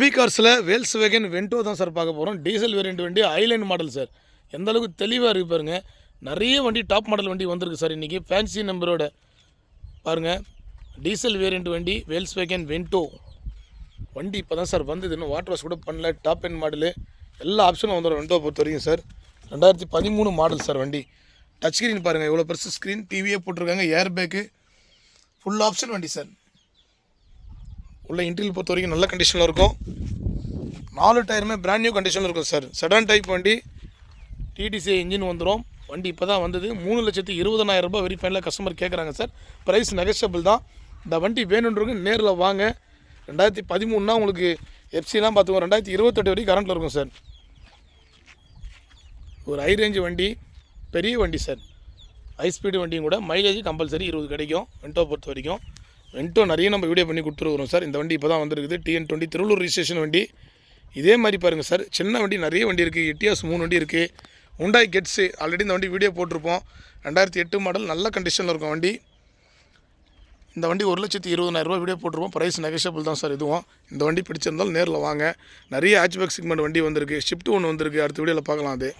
B கார்ஸில் Volkswagen Vento தான் sir பார்க்க போகிறோம் டீசல் வேரியண்ட் வண்டி ஐலைன் மாடல் சார். எந்த அளவுக்கு தெளிவாக இருக்கு பாருங்க. நிறைய வண்டி டாப் மாடல் வண்டி வந்திருக்கு சார் இன்றைக்கி ஃபேன்சி நம்பரோட பாருங்கள் டீசல் வேரியண்ட் வண்டி வேல்ஸ் வேகன் வென்டோ. வண்டி இப்போ தான் சார் வந்தது. இன்னும் வாட்டர் வாஷ் கூட பண்ணல. டாப் எண்ட் மாடலு எல்லா ஆப்ஷனும் வந்துடும் வென்டோ பொறுத்த வரைக்கும் சார். ரெண்டாயிரத்தி பதிமூணு மாடல் சார் வண்டி. டச் ஸ்க்ரீன் பாருங்கள் இவ்வளோ பெருசு ஸ்க்ரீன் டிவியே போட்டிருக்காங்க. ஏர் பேக்கு ஃபுல் ஆப்ஷன் வண்டி சார். உள்ள இன்டீரியல் பொறுத்த வரைக்கும் நல்ல கண்டிஷனில் இருக்கும். நாலு டயருமே பிராண்ட் நியூ கண்டிஷனில் இருக்கும் சார் செடான் டைப் வண்டி டிடிசி இன்ஜின் வந்துடும் வண்டி இப்போ தான் வந்தது. மூணு லட்சத்து இருபதனாயிரம் ரூபாய் வெரி ஃபைனலாக கஸ்டமர் கேட்குறாங்க சார் ப்ரைஸ் நெகஷபிள் தான். இந்த வண்டி வேணுன்றவங்க நேரில் வாங்க. ரெண்டாயிரத்தி பதிமூணுனா உங்களுக்கு எஃப்சிலாம் பார்த்துக்கோங்க. ரெண்டாயிரத்தி இருபத்தெட்டு வரைக்கும் கரண்ட்டில் இருக்கும் சார் ஒரு ஹை ரேஞ்ச் வண்டி பெரிய வண்டி சார் ஹை ஸ்பீடு வண்டியும் கூட மைலேஜ் கம்பல்சரி இருபது கிடைக்கும். வென்டோ பொறுத்த வரைக்கும். வென்டோ நிறைய நம்ம வீடியோ பண்ணி கொடுத்துருக்குறோம் சார். இந்த வண்டி இப்போ தான் வந்திருக்குது டிஎன் டுவெண்ட்டி திருவள்ளூர் ரிஜிஸ்ட்ரேஷன் வண்டி. இதே மாதிரி பாருங்கள் சார். சின்ன வண்டி நிறைய வண்டி இருக்குது எட்டியாஸ் மூணு வண்டி இருக்குது உண்டாய் கெட்ஸு ஆல்ரெடி இந்த வண்டி வீடியோ போட்டிருப்போம். ரெண்டாயிரத்தி எட்டு மாடல் நல்ல கண்டிஷனில் இருக்கும் வண்டி. இந்த வண்டி ஒரு லட்சத்தி இருபதாயிரரூபா வீடியோ போட்டிருப்போம். ப்ரைஸ் நெகஷபிள் தான் சார் இதுவும். இந்த வண்டி பிடிச்சிருந்தாலும் நேரில் வாங்க. நிறைய ஹேட்ச்பேக் செக்மெண்ட் வண்டி வந்திருக்கு. ஷிஃப்ட் ஒன்று வந்திருக்கு. அடுத்த வீடியோவில் பார்க்கலாம் அது.